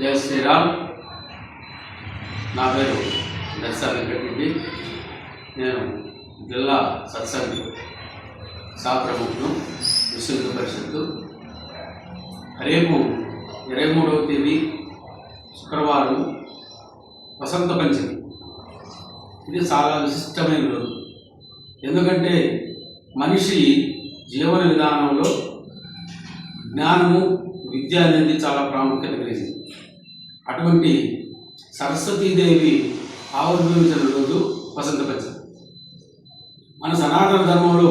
జయ శ్రీరామ్. నా పేరు దర్శా వెంకటరెడ్డి నేను జిల్లా సత్సంగ్ సాప్రముఖను విశుద్ధ పరిషత్తు. రేపు ఇరవై మూడవ తేదీ శుక్రవారం వసంత పంచమి. ఇది చాలా విశిష్టమైన రోజు. ఎందుకంటే మనిషి జీవన విధానంలో జ్ఞానము విద్య అనేది చాలా ప్రాముఖ్యత కలిగింది. అటువంటి సరస్వతీదేవి ఆవిర్భవించిన రోజు వసంత పంచమి మన సనాతన ధర్మంలో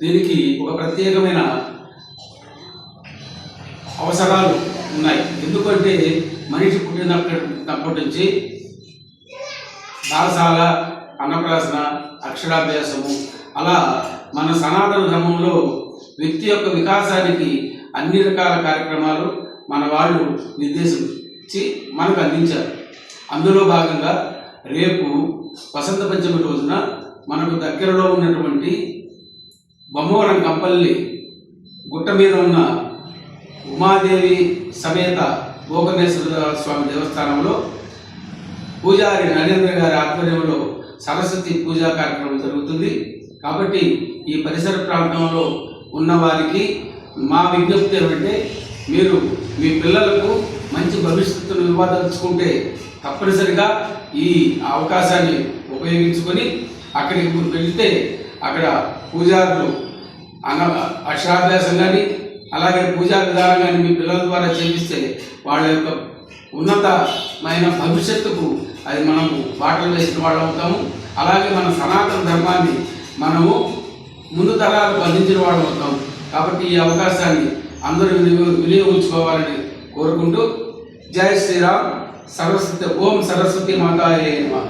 దీనికి ఒక ప్రత్యేకమైన అవసరాలు ఉన్నాయి. ఎందుకంటే మనిషి పుట్టినప్పటి నుంచి బాలశాల అన్నప్రాసన అక్షరాభ్యాసము అలా మన సనాతన ధర్మంలో వ్యక్తి యొక్క వికాసానికి అన్ని రకాల కార్యక్రమాలు మన వాళ్ళు ఇచ్చి మనకు అందించారు. అందులో భాగంగా రేపు వసంత పంచమి రోజున మనకు దగ్గరలో ఉన్నటువంటి బొమ్మవరం కంపల్లి గుట్ట మీద ఉన్న ఉమాదేవి సమేత భోగనేశ్వర స్వామి దేవస్థానంలో పూజారి నరేంద్ర గారి ఆధ్వర్యంలో సరస్వతి పూజా కార్యక్రమం జరుగుతుంది. కాబట్టి ఈ పరిసర ప్రాంతంలో ఉన్న వారికి మా విజ్ఞప్తి ఏమంటే మీరు మీ పిల్లలకు ఇవ్వదలుచుకుంటే తప్పనిసరిగా ఈ అవకాశాన్ని ఉపయోగించుకొని అక్కడికి వెళితే అక్కడ పూజారులు అన అక్షరాభ్యాసం కానీ అలాగే పూజా విధానం కానీ మీ పిల్లల ద్వారా చేపిస్తే వాళ్ళ యొక్క ఉన్నతమైన భవిష్యత్తుకు అది మనము బాటలు వేసిన వాళ్ళు అవుతాము. అలాగే మన సనాతన ధర్మాన్ని మనము ముందు తరాలకు అందించిన వాళ్ళు అవుతాము. కాబట్టి ఈ అవకాశాన్ని అందరూ వినియోగించుకోవాలని కోరుకుంటూ జై శ్రీరామ్ సరస్వతి ఓం సరస్వతి మాతాయే నమః